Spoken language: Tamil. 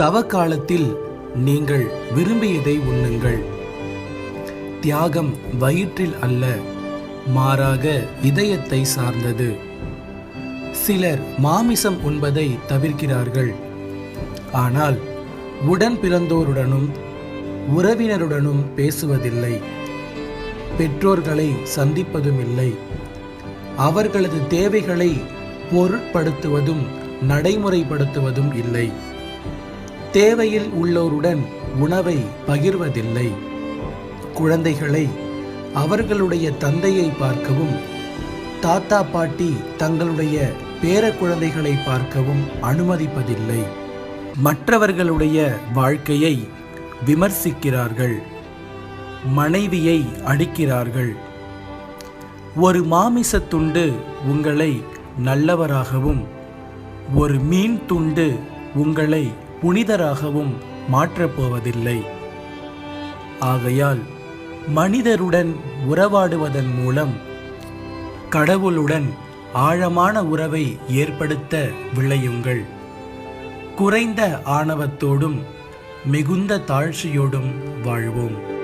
தவ காலத்தில் நீங்கள் விரும்பியதை உண்ணுங்கள். தியாகம் வயிற்றில் அல்ல மாறாக இதயத்தை சார்ந்தது. சிலர் மாமிசம் உண்பதை தவிர்க்கிறார்கள். ஆனால் உடன் பிறந்தோருடனும் உறவினருடனும் பேசுவதில்லை. பெற்றோர்களை சந்திப்பதும் இல்லை அவர்களது தேவைகளை பொருட்படுத்துவதும் நடைமுறைப்படுத்துவதும் இல்லை. தேவையில் உள்ளோருடன் உணவை பகிர்வதில்லை. குழந்தைகளை அவர்களுடைய தந்தையை பார்க்கவும் தாத்தா பாட்டி தங்களுடைய பேர குழந்தைகளை பார்க்கவும் அனுமதிப்பதில்லை. மற்றவர்களுடைய வாழ்க்கையை விமர்சிக்கிறார்கள் மனைவியை அடிக்கிறார்கள். ஒரு மாமிசத் துண்டு உங்களை நல்லவராகவும் ஒரு மீன் துண்டு உங்களை புனிதராகவும் மாற்றப்போவதில்லை. ஆகையால் மனிதருடன் உறவாடுவதன் மூலம் கடவுளுடன் ஆழமான உறவை ஏற்படுத்த விளையுங்கள் குறைந்த ஆணவத்தோடும் மிகுந்த தாழ்ச்சியோடும் வாழ்வோம்.